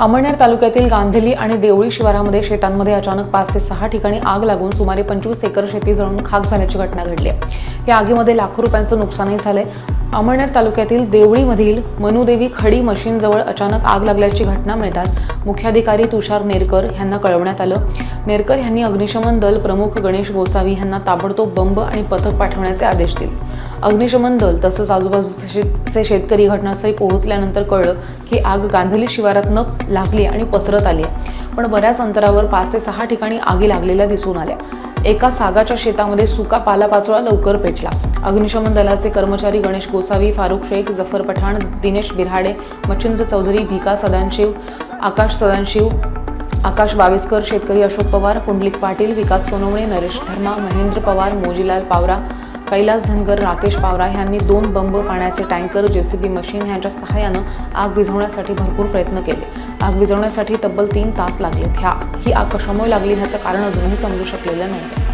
अमळनेर तालुक्यातील गांधली आणि देवळी शिवारामध्ये शेतांमध्ये अचानक पाच ते सहा ठिकाणी आग लागून सुमारे पंचवीस एकर शेती जळून खाक झाल्याची घटना घडली आहे. या आगीमध्ये लाखो रुपयांचं नुकसानही झालंय. अमळनेर तालुक्यातील देवळीमधील मनुदेवी खडी मशीनजवळ अचानक आग लागल्याची घटना मिळताच मुख्याधिकारी तुषार नेरकर यांना कळवण्यात आलं. नेरकर यांनी अग्निशमन दल प्रमुख गणेश गोसावी यांना ताबडतोब बंब आणि पथक पाठवण्याचे आदेश दिले. अग्निशमन दल तसंच आजूबाजूचे शेतकरी घटनास्थळी पोहोचल्यानंतर कळलं की आग गांधली शिवारात न लागली आणि पसरत आली आहे. पण बऱ्याच अंतरावर पाच ते सहा ठिकाणी आगी लागलेल्या दिसून आल्या. एका सागाच्या शेतामध्ये सुका पालापाचोळा लवकर पेटला. अग्निशमन दलाचे कर्मचारी गणेश गोसावी फारुख शेख जफर पठाण दिनेश बिराडे मच्छिंद्र चौधरी भिका सदानशिव आकाश सदानशिव आकाश बाविस्कर शेतकरी अशोक पवार पुंडलिक पाटील विकास सोनवणे नरेश धर्मा महेंद्र पवार मोजीलाल पावरा कैलास धनगर राकेश पावरा यांनी दोन बंब पाण्याचे टँकर जेसीबी मशीन यांच्या सहाय्यानं आग विझवण्यासाठी भरपूर प्रयत्न केले. आग विझवण्यासाठी तब्बल तीन तास लागले. ह्या ही आग कशामुळे लागली ह्याचं कारण अजूनही समजू शकलेलं नाही